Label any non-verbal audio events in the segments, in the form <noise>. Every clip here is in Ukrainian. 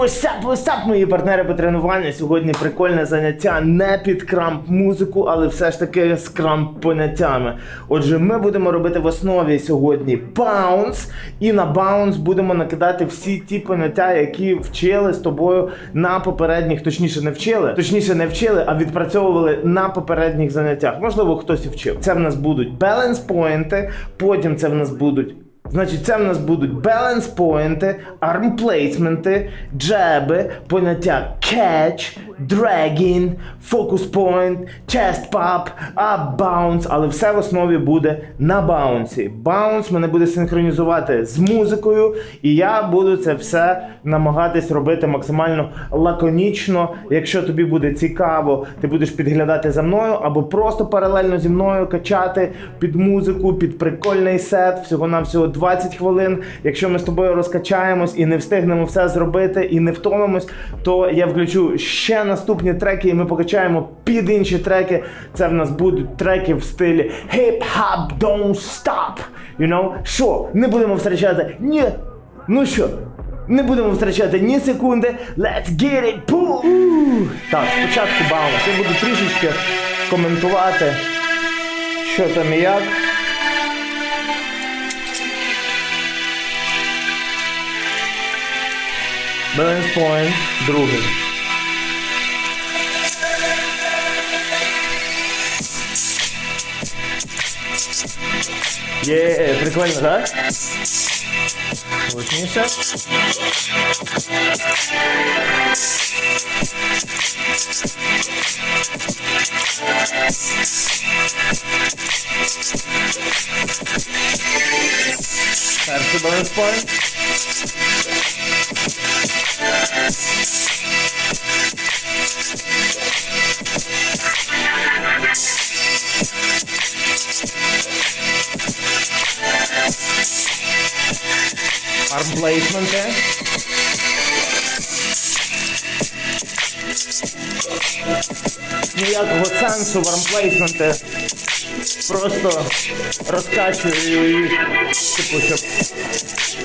What's up, мої партнери по тренуванню. Сьогодні прикольне заняття не під крамп музику, але все ж таки з крамп поняттями. Отже, ми будемо робити в основі сьогодні баунс, і на баунс будемо накидати всі ті поняття, які вчили з тобою на попередніх, точніше не вчили, точніше не вчили, а відпрацьовували на попередніх заняттях. Можливо, хтось і вчив. Це в нас будуть баланс поінти, потім це в нас будуть. Значить, це в нас будуть баланс поінти, армплейсменти, джеби, поняття catch, dragging, focus point, chest pop, up bounce, але все в основі буде на баунсі. Баунс мене буде синхронізувати з музикою, і я буду це все намагатись робити максимально лаконічно. Якщо тобі буде цікаво, ти будеш підглядати за мною або просто паралельно зі мною качати під музику, під прикольний сет, всього на всього 20 хвилин. Якщо ми з тобою розкачаємось і не встигнемо все зробити, і не втомимось, то я включу ще наступні треки, і ми покачаємо під інші треки. Це в нас будуть треки в стилі hip-hop, don't stop. You know? Що? Не будемо втрачати ні. Ну що? Не будемо втрачати ні секунди. Let's get it! Пу! Так, спочатку баунс. Я буду трішечки коментувати, що там і як. Point, другий. Є, прикольно, так? Гучніше. Перший баланс плейсменти. Ніякого сенсу в армплейсменти. Просто розкачую їх, типу, щоб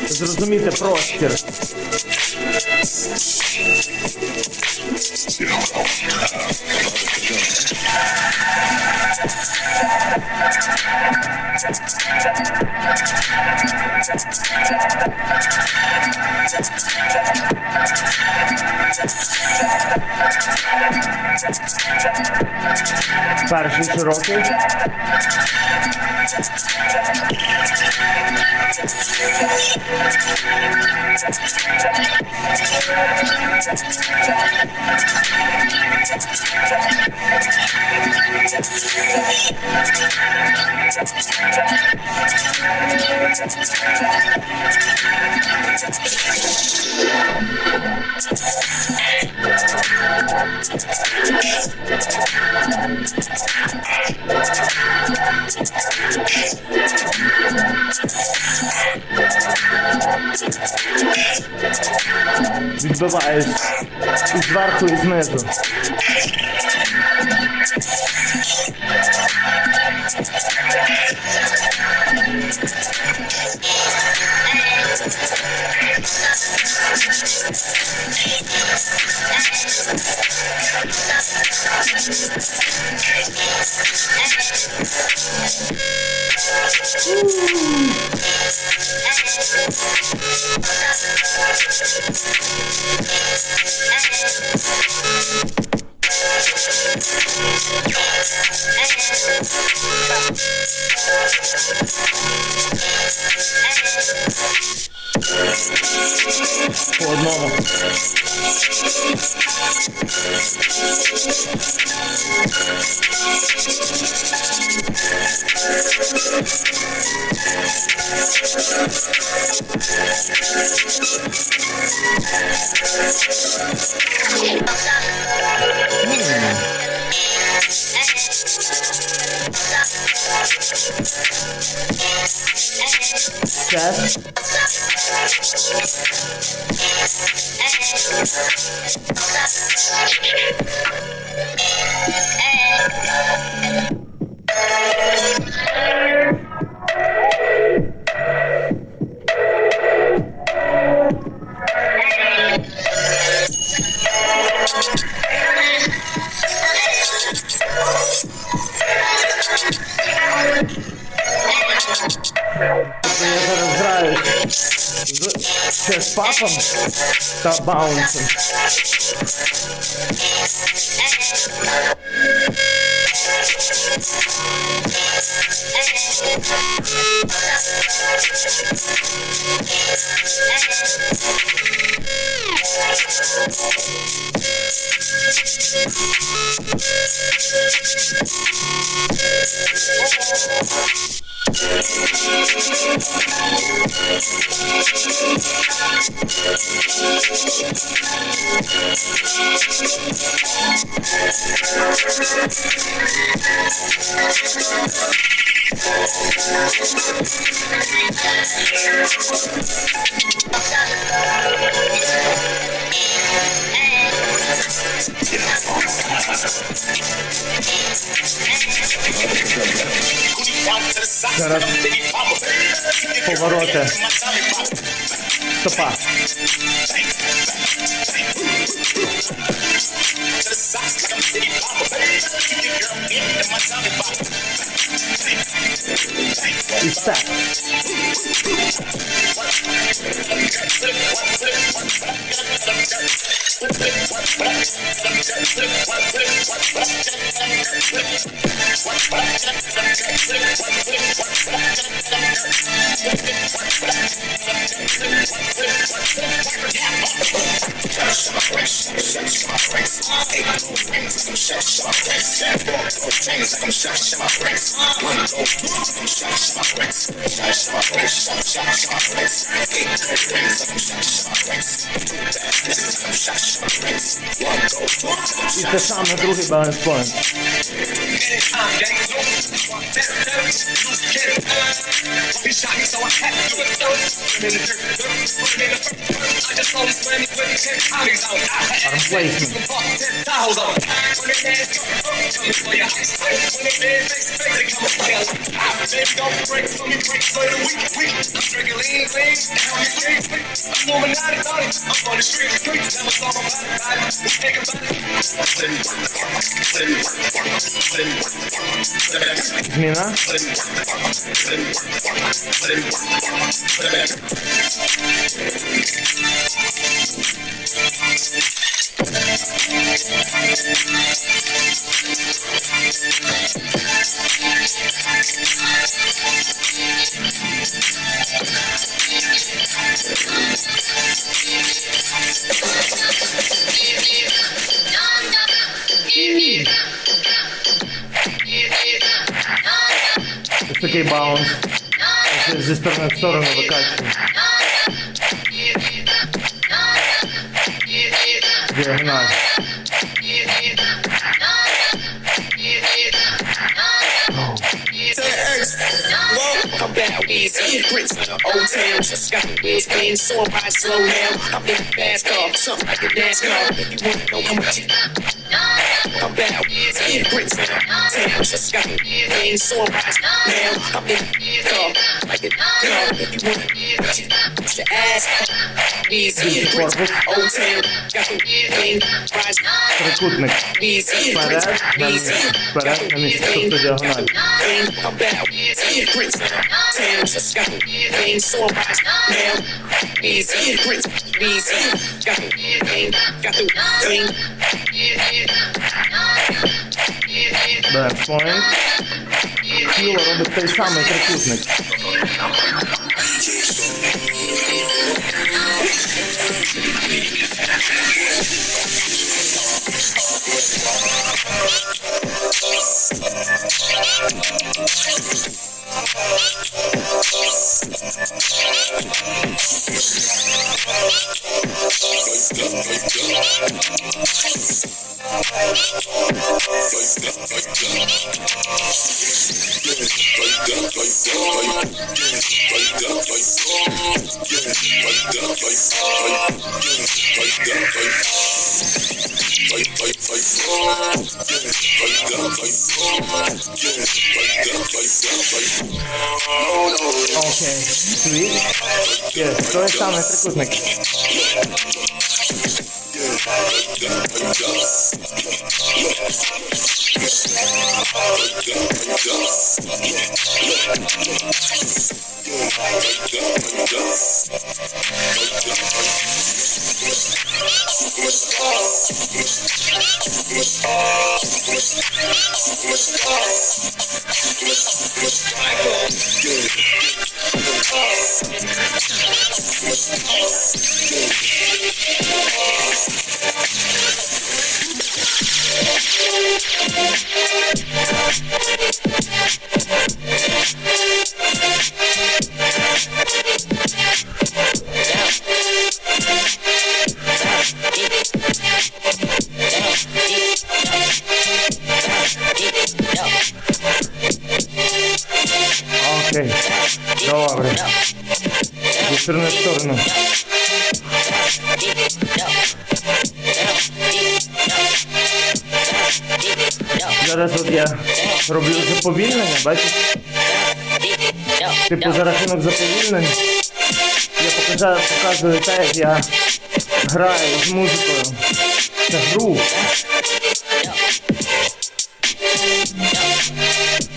зрозуміти простір. Перший широкий. Zobacz, ich warto, ich meto. Stop them. Stop bouncing. Yeah. Зараз повороти. Стопа. І все. І you. I te same druhy balance point. shot me, so I had to do it. I'm in the dirt, I'm in the dirt. I just saw this man with 10 colleagues on. I had to do it 10 dollars on. When it man's dirt, coming for your ice. When it man's next, they come for your life. I'm don't break for me, break for the week, week. I'm drinking lean, lean, down the street. I'm Illuminati, thought it, I'm on the street, quick. Never saw my body, body, was taken by the Nina? Put it, put it. It's the bounce здесь стороны в сторону выкачиваем. Диагональ. Secrets in the old town. Just got the wheels clean, so I ride slow now. I'm in a fast car, something like a NASCAR. You wanna know how much ass. Weeds, grits, old town. Got the wheels clean, ride Трикутник. Weeds, Вперед, grits, на weeds, місце. Вперед, на місце. Тобто діагональ. I'm bad. Grits, town, just got the thing, so I rise now. Easy, grits, easy, got the thing, got the thing. Баланс поінт. Тіло робить той самий трикутник. Okay. To jest same perkusnek. Michael. Сторону. Зараз от я роблю заповільнення, бачиш? Типу за рахунок заповільнень. Я показую те, як я граю з музикою. Це гру.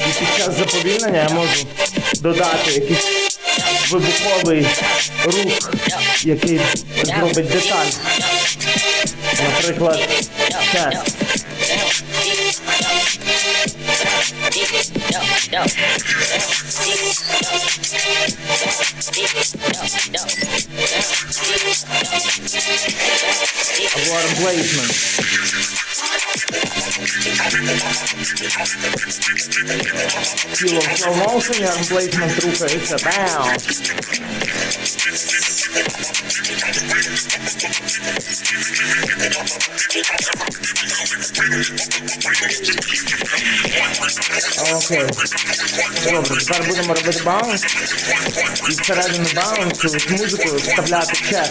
І під час заповільнення я можу додати якийсь вибуховий рух, який зробить деталь. Наприклад, тест. Або армплейсмент. Тіло в slow motion, армплейсмент рухається. Бау! Окей. Добре, тепер будемо робити баунс. І всередину баунсу з музикою вставляти чек.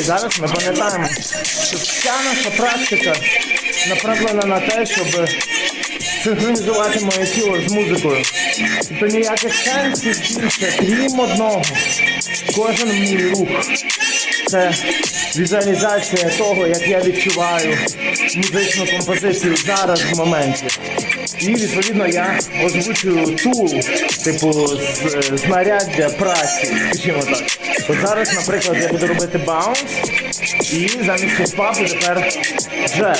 Окей, зараз ми пам'ятаємо, що вся наша практика направлена на те, щоб синхронізувати моє тіло з музикою. Тобто ніяких сенсів більше, крім одного. Кожен мій рух. Це візуалізація того, як я відчуваю музичну композицію зараз в моменті. І відповідно я озвучую тул, типу з- знаряддя праці, скажімо так. От зараз, наприклад, я буду робити баунс, і замість хіп-хопа тепер джеб.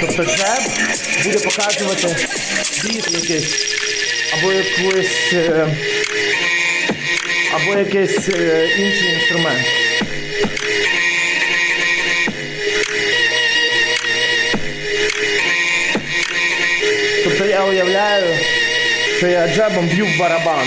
Тобто джеб буде показувати біт якийсь, або якийсь, е, або якийсь е, інший інструмент. Тобто я уявляю, що я джебом б'ю в барабан.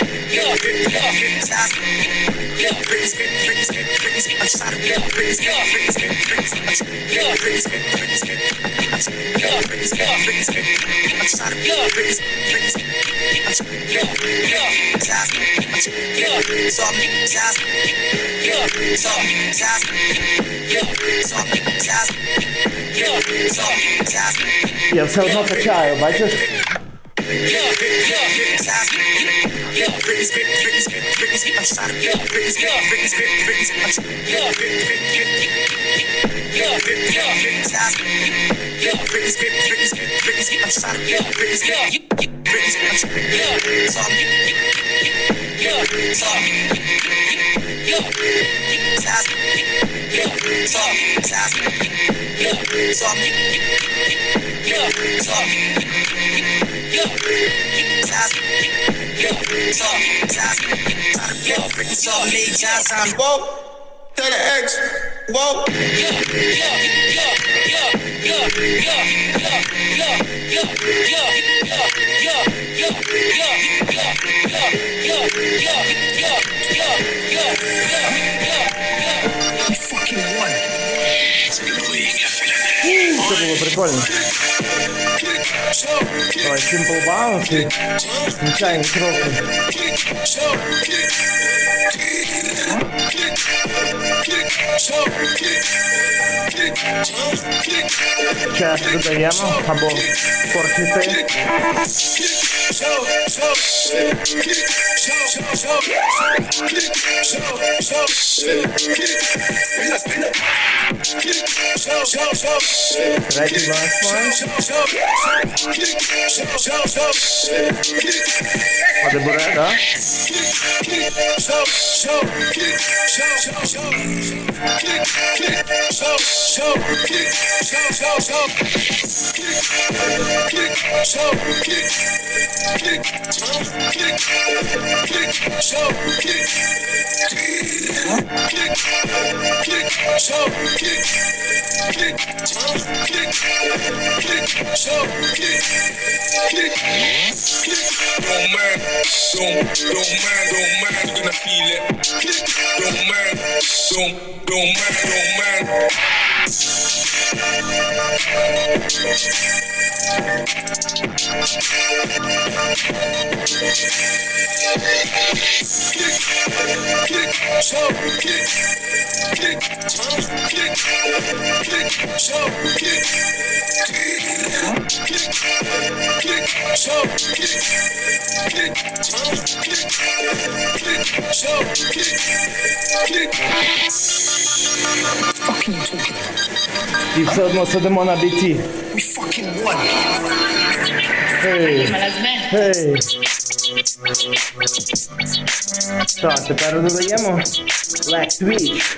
Yeah, so not a child, I just yeah. Whoa, to the X. Whoa. Что было прикольно. Ой, Simple Bounce. Случайный крок. Сейчас додаємо або корчити. Should I do last one? Hadi. Kick, don't mind, don't, don't mind, don't mind, you're gonna feel it. Don't mind, don't, don't mind, don't mind. Get it, get it, І все одно сидимо на біті. Гей. Гей. Так, тепер додаємо Black Switch.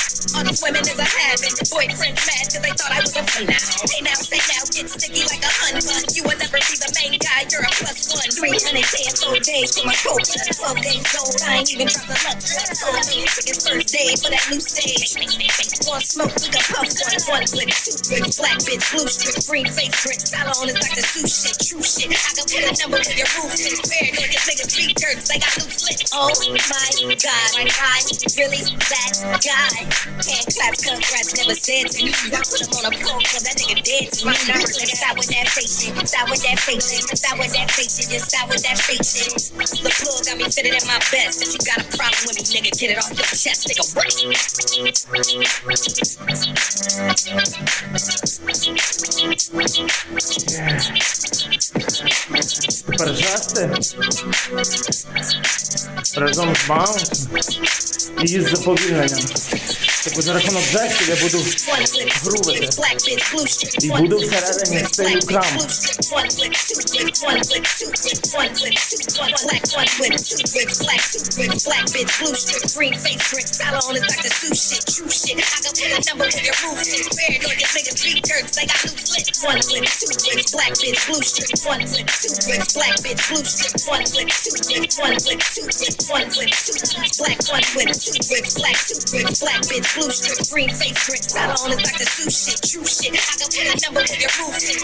all these women is a habit. Boyfriend mad cause they thought I was a fun now. Hey now, say now, get sticky like a hun bun. You will never see the after I plus one, three hundred ten four days for my coke. Four days old, I ain't even dropped a luck. So I mean, freaking first day for that new stage. One smoke, we got puff one, one flip, two flip, black bitch, blue strip, green face print, dollar on his Dr. Sue shit, true shit. I can put a number to your roof, shit. Paranoid, this nigga beat turns, they got new flip. Oh my god, I really that guy. Hand claps, congrats, never said to me. I put him on a pole, cause that nigga dead to me. Stop with that face, stop with that fake shit, stop with that face shit. Yes, I with that face shit. The plug got me fitted at my best. If you got a problem with me, nigga, get it off your chest, nigga. What? Типу за рахунок жестів я буду грувити. І буду всередині в стилю крамп. Black bitch, blue strip, green face drink, dollar on his Dr. Seuss shit, true shit. I go put a number on your roof. New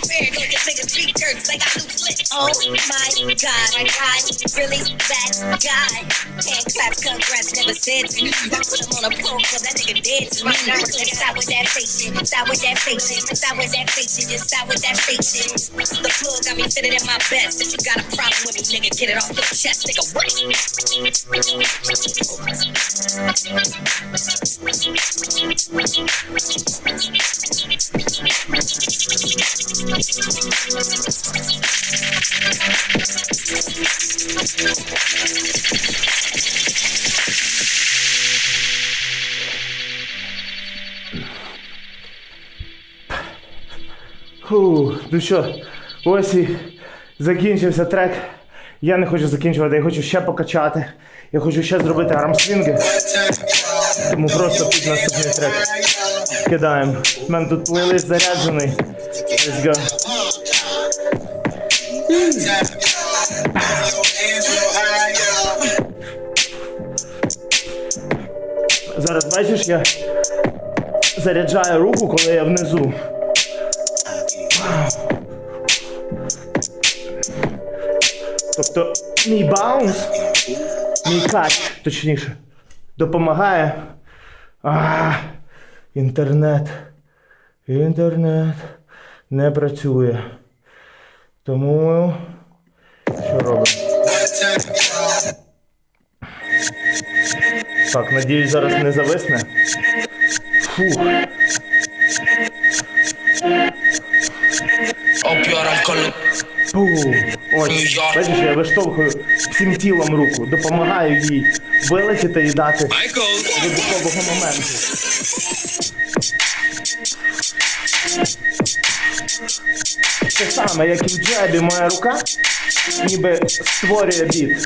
flick. Oh my god, I got really that guy. Hand claps, congrats, never said to me. I put him on a pole, cause that nigga dead to me. Stop with that fake shit, stop with that fake shit, stop with that fake shit, just stop with that fake shit. The plug got me fitted in my best. If you got a problem with me, nigga, get it off your chest, nigga. Work. Ну що, ось і закінчився трек. Я не хочу закінчувати, я хочу ще покачати. Я хочу ще зробити армсвінги. Тому просто під наступний трек кидаємо. У мене тут плейлист заряджений. Let's go. Зараз бачиш, я заряджаю руку, коли я внизу. Тобто мій баунс, мій кач, точніше, допомагає. А, інтернет. Інтернет не працює. Тому що робимо? Так, надіюсь, зараз не зависне. Фух. Бачиш, я виштовхую всім тілом руку, допомагаю їй вилетіти і дати вибухового моменту. Те саме, як і в джебі, моя рука ніби створює біт.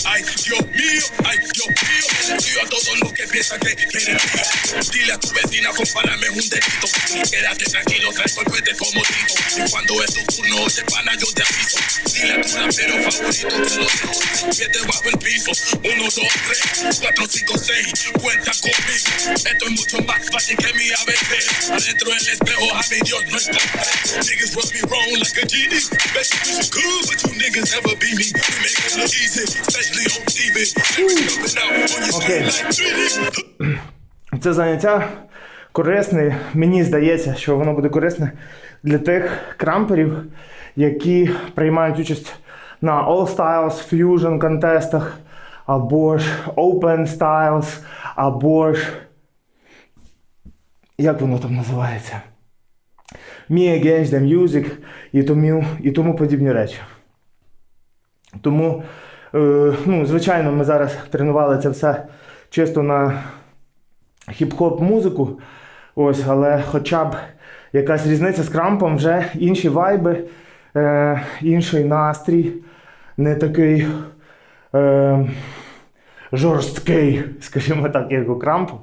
ay Dios mío ay Dios mío. Pido a todos los que piensan que quieren dile a tu vecina compárame un delito quédate tranquilo traigo el como Tito. Y cuando es tu turno oye pana yo te aviso. Dile a tu rapero favorito que lo dejo que debajo el piso. Uno dos tres cuatro cinco seis. Cuenta conmigo. Esto es mucho más fácil que mi ABC adentro del espejo a mi Dios no encontré. Niggas rub me wrong like a genie. Bet you could but you niggas never be me. We make it easy 3D Це заняття корисне. Мені здається, що воно буде корисне для тих крамперів, які приймають участь на All Styles Fusion контестах, або ж Open Styles, або ж. Як воно там називається? Me Against the Music і тому, і тому подібні речі. Тому, ну, звичайно, ми зараз тренували це все чисто на хіп-хоп музику. Ось, але хоча б якась різниця з крампом, вже інші вайби, е, інший настрій, не такий е, жорсткий, <laughs> скажімо так, як у крампу.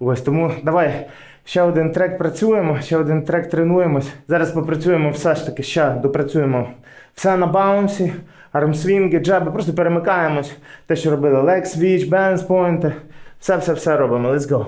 Ось тому давай ще один трек працюємо, ще один трек тренуємось. Зараз попрацюємо все ж таки, ще допрацюємо все на баунсі, армсвінги, джеби, просто перемикаємось. Те, що робили лекс, віч, point, все-все-все робимо. Let's go.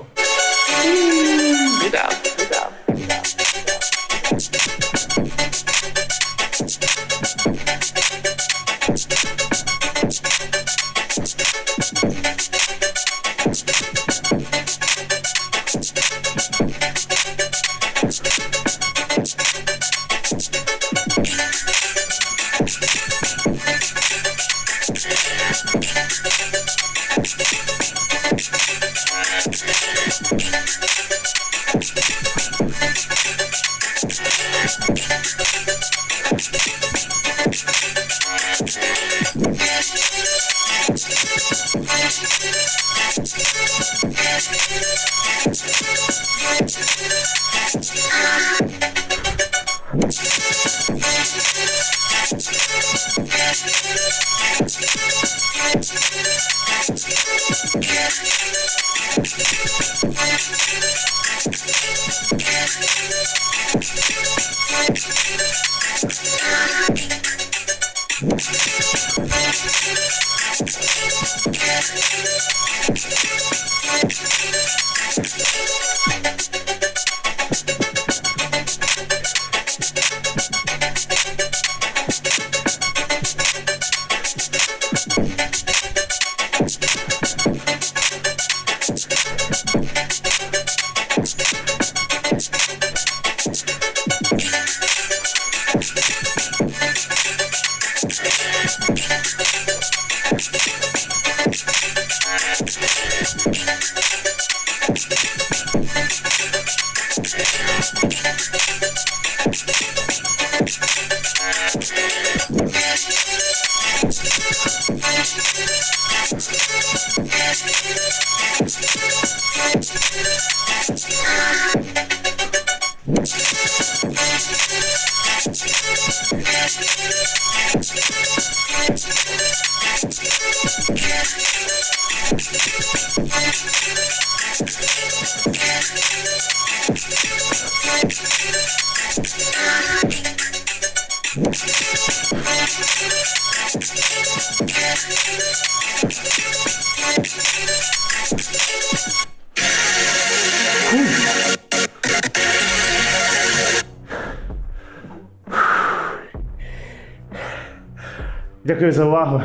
Дякую за увагу.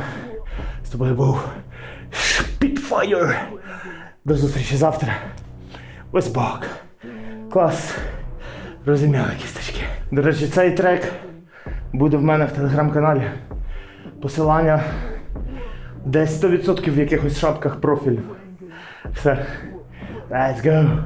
З тобою був Spitfire. До зустрічі завтра. Ось бок. Клас. Розім'яли кісточки. До речі, цей трек буде в мене в телеграм-каналі. Посилання десь 100% в якихось шапках профілю. Все. Let's go.